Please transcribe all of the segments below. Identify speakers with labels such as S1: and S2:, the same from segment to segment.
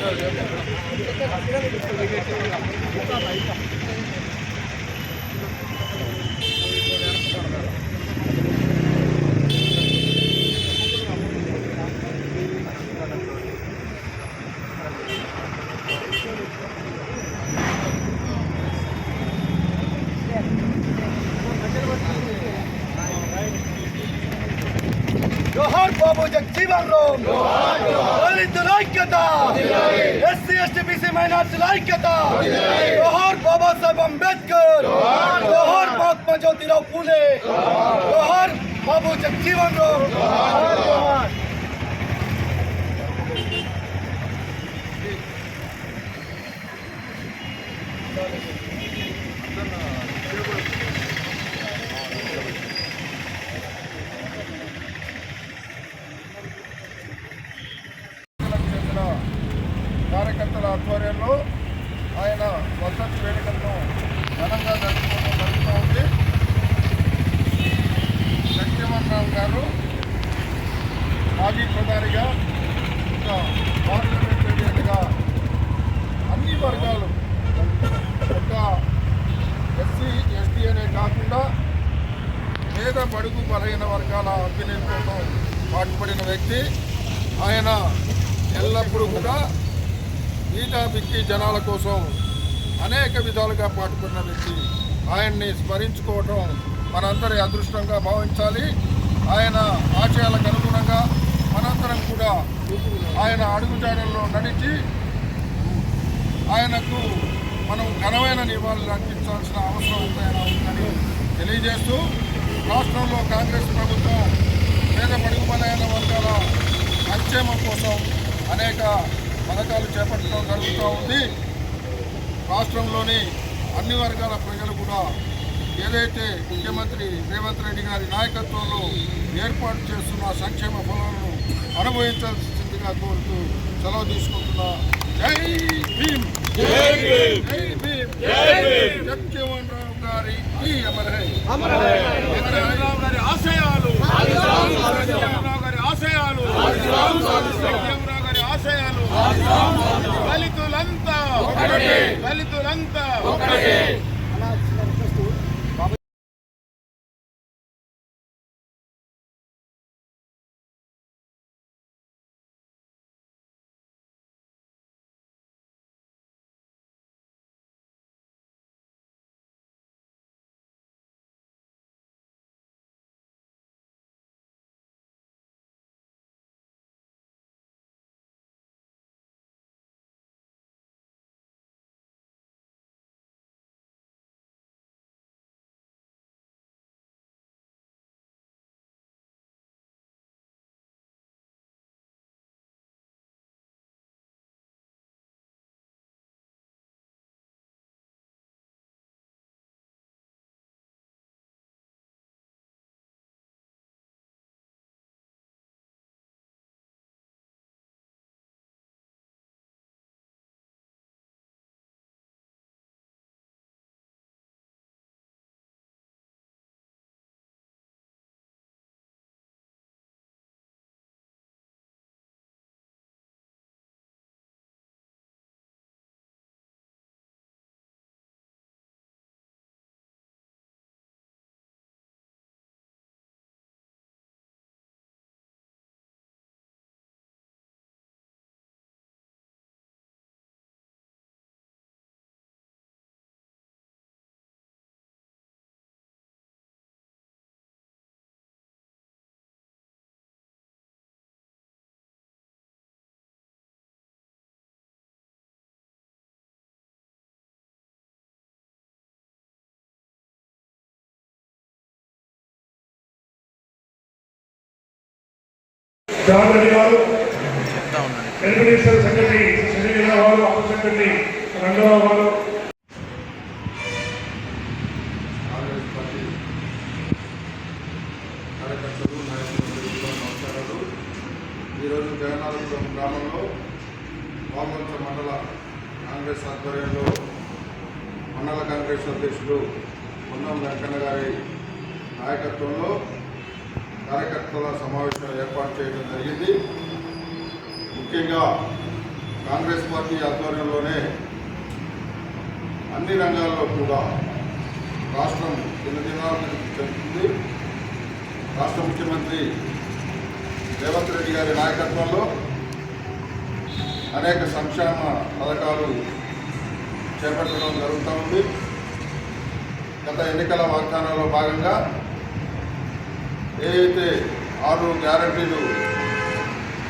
S1: 諦めてきただけいしか。బాబు జగజీవన్ రామ్ దళితుల ఐక్యత SC ST BC మైనార్టీల ఐక్యత జోహార్ బాబాసాహెబ్ అంబేద్కర్ జోహార్ మహాత్మా జ్యోతిరావు పూలే జోహార్ బాబు జగజీవన్ రామ్
S2: మాజీ ప్రధానిగా ఇంకా పార్లమెంటేరియన్గా అన్ని వర్గాలు ఒక ఎస్సీ ఎస్టీ అనే కాకుండా పేద బడుగు బలహీన వర్గాల అభ్యున్నతి కోసం పాటుపడిన వ్యక్తి. ఆయన ఎల్లప్పుడూ కూడా ఈటా బిక్కి జనాల కోసం అనేక విధాలుగా పాటుపడిన వ్యక్తి. ఆయన్ని స్మరించుకోవటం మనందరి అదృష్టంగా భావించాలి. ఆయన ఆశయాలకు అనుగుణంగా అనంతరం కూడా ఆయన అడుగుజాడల్లో నడిచి ఆయనకు మనం ఘనమైన నివాళులు అర్పించాల్సిన అవసరం ఉందని ఉందని తెలియజేస్తూ రాష్ట్రంలో కాంగ్రెస్ ప్రభుత్వం పేద పడుగు బలైన వర్గాల సంక్షేమం కోసం అనేక పథకాలు చేపట్టడం జరుగుతూ ఉంది. రాష్ట్రంలోని అన్ని వర్గాల ప్రజలు కూడా ఏదైతే ముఖ్యమంత్రి రేవంత్ రెడ్డి గారి నాయకత్వంలో ఏర్పాటు చేస్తున్న సంక్షేమ ఫలాలను అనుభవించాల్సిందిగా కోరుతూ సెలవు తీసుకుంటున్నా. జై భీమ్! జై భీమ్! జై భీమ్! జగజీవన్ రావు గారి ఈ అమర్ హై
S3: రావు గారి ఆశయాలు. గారి ఆశయాలు. దళితులంతా దళితులంతా
S4: జాన్ రెడ్డి గారు వెంకటేశ్వర సెక్రటరీ శ్రీనిధి గారు అప్ప సెక్రటరీ రంగరావు గారు
S2: కార్యకర్తలు నాయకులు నమస్కారాలు. ఈరోజు జగన్నాథపురం గ్రామంలో వామవంశ మండల కాంగ్రెస్ ఆధ్వర్యంలో మండల కాంగ్రెస్ అధ్యక్షుడు పొన్నం వెంకన్న గారి నాయకత్వంలో కార్యకర్తల సమావేశం ఏర్పాటు చేయడం జరిగింది. ముఖ్యంగా కాంగ్రెస్ పార్టీ ఆధ్వర్యంలోనే అన్ని రంగాల్లో కూడా రాష్ట్రం దినదినాభివృద్ధి చెందుతుంది రాష్ట్ర ముఖ్యమంత్రి రేవంత్ రెడ్డి గారి నాయకత్వంలో అనేక సంక్షేమ పథకాలు చేపట్టడం జరుగుతూ ఉంది. గత ఎన్నికల వాగ్దానాల్లో భాగంగా ఏదైతే ఆరు గ్యారంటీలు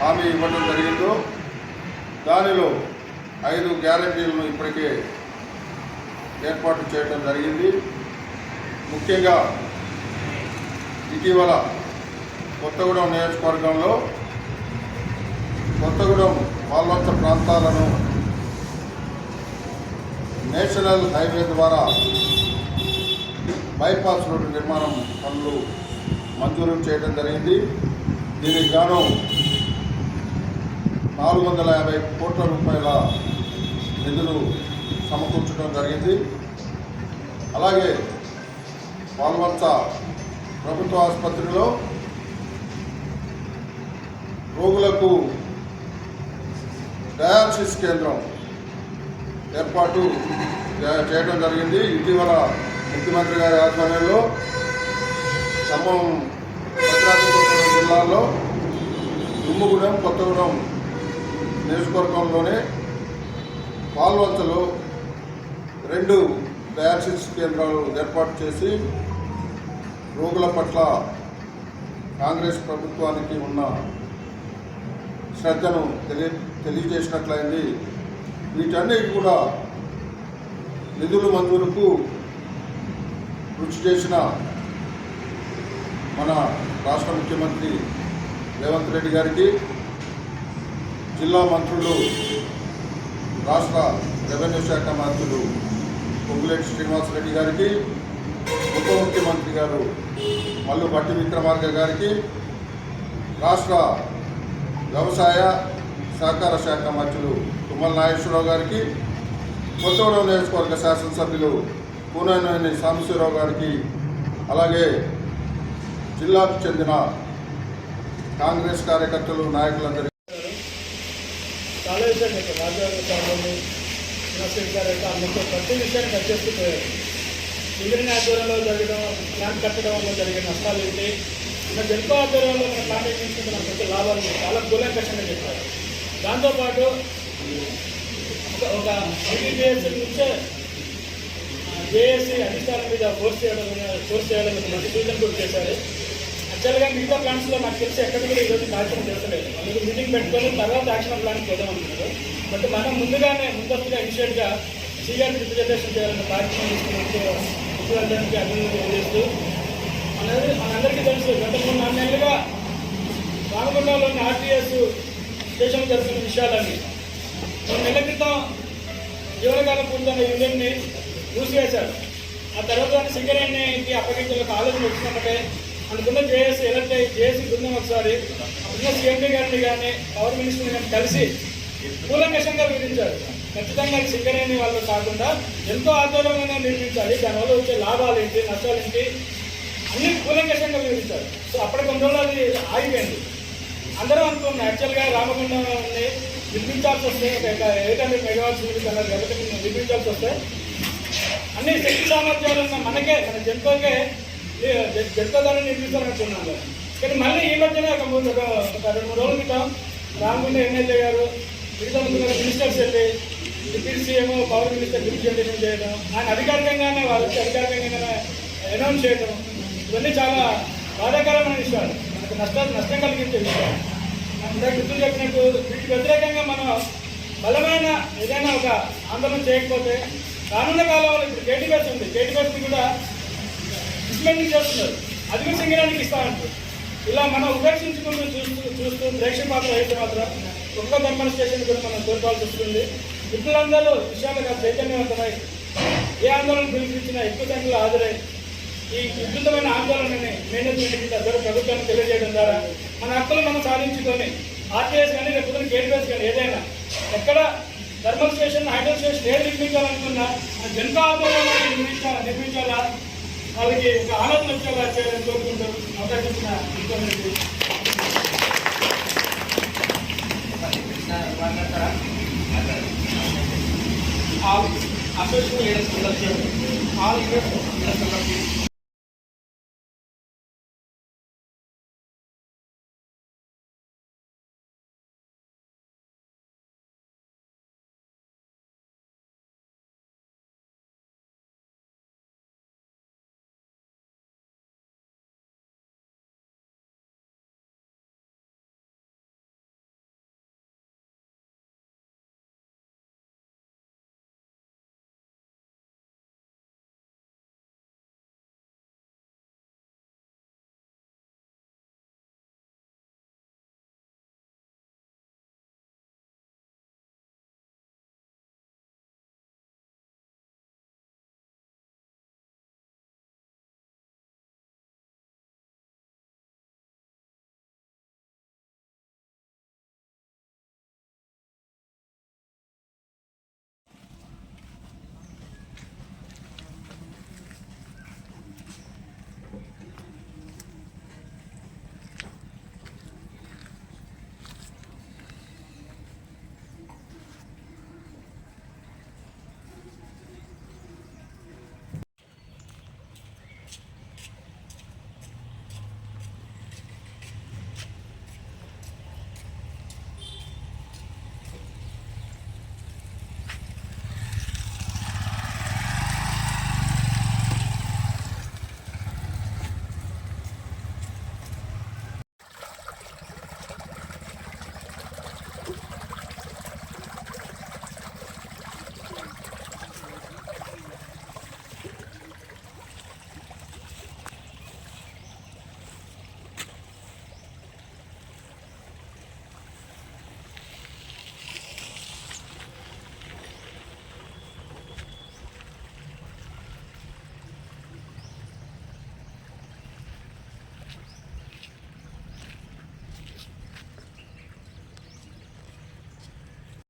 S2: హామీ ఇవ్వడం జరిగిందో దానిలో ఐదు గ్యారంటీలను ఇప్పటికే ఏర్పాటు చేయడం జరిగింది. ముఖ్యంగా ఇటీవల కొత్తగూడెం నియోజకవర్గంలో కొత్తగూడెం పాల్వంచ ప్రాంతాలను నేషనల్ హైవే ద్వారా బైపాస్ రోడ్డు నిర్మాణం పనులు మంజూరు చేయడం జరిగింది. దీనికి గాను నాలుగు వందల యాభై కోట్ల రూపాయల నిధులు సమకూర్చడం జరిగింది. అలాగే పాల్వంచ ప్రభుత్వ ఆసుపత్రిలో రోగులకు డయాలసిస్ కేంద్రం ఏర్పాటు చేయడం జరిగింది. ఇటీవల ముఖ్యమంత్రి గారి ఆధ్వర్యంలో ఖమ్మం జిల్లాలో దుమ్ముగూడెం కొత్తగూడెం నియోజకవర్గంలోనే పాల్వంచలో రెండు డయాలసిస్ కేంద్రాలు ఏర్పాటు చేసి రోగుల పట్ల కాంగ్రెస్ ప్రభుత్వానికి ఉన్న శ్రద్ధను తెలియ తెలియజేసినట్లయింది. వీటన్నిటి కూడా నిధుల మంజూరుకు కృషి చేసిన మన రాష్ట్ర ముఖ్యమంత్రి రేవంత్ రెడ్డి గారికి జిల్లా మంత్రులు రాష్ట్ర రెవెన్యూ శాఖ మంత్రులు పొంగులేటి శ్రీనివాసరెడ్డి గారికి ఉప ముఖ్యమంత్రి గారు మల్లు భట్టి విక్రమార్క గారికి రాష్ట్ర వ్యవసాయ సహకార శాఖ మంత్రులు తుమ్మల నాగేశ్వరరావు గారికి కొత్తగూడెం నియోజకవర్గ శాసనసభ్యులు కూనేనేని సాంబశివరావు గారికి అలాగే జిల్లాకు చెందిన కాంగ్రెస్ కార్యకర్తలు నాయకులందరికీ
S5: చాలా విషయాలు చెప్పారు రాజాగారు కావాలి శ్రీనివాసరెడ్డి గారు అయితే ప్రతి విషయాన్ని కట్ చేస్తూ పోయారు. ఇంద్రిని ఆధ్వర్యంలో జరగడం ప్లాంట్ కట్టడం వల్ల జరిగే నష్టాలు ఏంటి? ఇంకా జల్ప ఆధ్వర్యంలో మన ప్లాంట్ తీసుకుంటున్న ప్రతి లాభాలు ఏంటి? చాలా కూలంకషంగా చెప్పారు. దాంతోపాటు ఒక- ఒక ఐటీబీఎస్ నుంచే జేఏసీ అధిష్టానం మీద ఫోర్స్ చేయడం ఫోర్స్ చేయడం మీద మంచి సూచన కూడా చేశారు. యాక్చువల్గా మిగతా ప్లాన్స్లో నాకు తెలిసి ఎక్కడ కూడా ఈరోజు కార్యక్రమం చేస్తలేదు అందుకు మీటింగ్ పెట్టుకొని తర్వాత యాక్షన్ ప్లాన్ చేద్దాం అనుకున్నారు బట్ మనం ముందుగానే ముందస్తుగా ఇనిషియేట్గా సీఆర్ రిప్రజెంటేషన్ చేయాలన్న కార్యక్రమం తీసుకున్నట్టు ముఖ్యమంత్రికి అభివృద్ధి చేస్తూ అనేది మనందరికీ తెలుసు గత మూడు నాలుగు నెలలుగా రామగుండంలోని ఆర్టీఎస్ స్టేషన్ జరుగుతున్న విషయాలన్నీ. మూడు నెలల క్రితం జీవనకాలం పూర్తయిన యూనియన్ని మూసివేశారు. ఆ తర్వాత దాన్ని సింగరేణికి అప్పగించాలకు ఆలోచన వచ్చినప్పటికే అనుకున్న జేఏసీ ఎలక్ట్ అయ్యి జేఏసీ బృందం ఒకసారి అప్పుడున్న సీఎండీ గారిని కానీ పవర్ మినిస్టర్ని కానీ కలిసి కూలంకషంగా విధించారు ఖచ్చితంగా సింగరేణి వాళ్ళు కాకుండా ఎంతో ఆధ్వర్యంగా నిర్మించాలి. దానివల్ల వచ్చే లాభాలు ఏంటి నష్టాలు ఏంటి అన్ని కూలంకషంగా వివరించారు సో అప్పటి కొన్ని రోజులు అది ఆగిపోయింది. అందరూ అనుకున్నాం యాక్చువల్గా రామగుండం ఉంది నిర్మించాల్సి వస్తే ఎయిట్ హండ్రెడ్ మెగావాట్స్ యూనిట్ అన్నారు కాబట్టి నిర్మించాల్సి వస్తే అన్ని శక్తి సామర్థ్యాలు ఉన్న మనకే మన జంతువుకే జంతువులను నిర్మిస్తానంటున్నాను కానీ మళ్ళీ ఈ మధ్యన ఒక మూడు ఒక రెండు మూడు రోజుల క్రితం రామగుండ ఎమ్మెల్యే గారు మిగతా ముగ్గురు మినిస్టర్స్ వెళ్ళి deputy CM power minister representation చేయడం ఆయన అధికారికంగానే వాళ్ళు అధికారికంగానే అనౌన్స్ చేయడం ఇవన్నీ చాలా బాధాకరమైన విషయాలు. మనకు నష్టాలు నష్టం కలిగించే విషయాలు. ఇందాక గుర్తు చెప్పినట్టు వీటికి వ్యతిరేకంగా మనం బలమైన ఏదైనా ఒక ఆందోళన చేయకపోతే రానున్న కాలంలో ఇప్పుడు కేటీబెస్ ఉంది కేటీ బస్ని కూడా డిస్మెండింగ్ చేస్తున్నారు అది కూడా ఇస్తామంటారు ఇలా మనం ఉపేక్షించుకుంటూ చూస్తూ చూస్తూ ప్రేక్షక పాత్ర అయితే మాత్రం ఒక్క ధర్మ స్టేషన్ కూడా మనం కోరుకోవాల్సి వస్తుంది. మిత్రులందరూ విషయాలుగా చైతన్యవంతమై ఏ ఆందోళన పిలిపించినా ఎక్కువ సంఖ్యలో హాజరై ఈ విస్తృతమైన ఆందోళనని మేనేజ్మెంట్ అందరూ ప్రభుత్వాన్ని తెలియజేయడం ద్వారా మన హక్కులు మనం సాధించుకొని ఆర్టీఎస్ కానీ లేకపోతే గేట్వేస్ కానీ ఏదైనా ఎక్కడ థర్మల్ స్టేషన్ హైడ్రల్ స్టేషన్ ఏది నిర్మించాలనుకున్నా జనతా ఆందోళన నిర్మించాలా నిర్మించాలా వాళ్ళకి ఒక ఆనందం వచ్చేలా చేయాలని కోరుకుంటూ అవకాశం ఇచ్చిన ముఖ్యమంత్రి అసోసియేషన్ లీడర్స్ ఆల్ లీడర్స్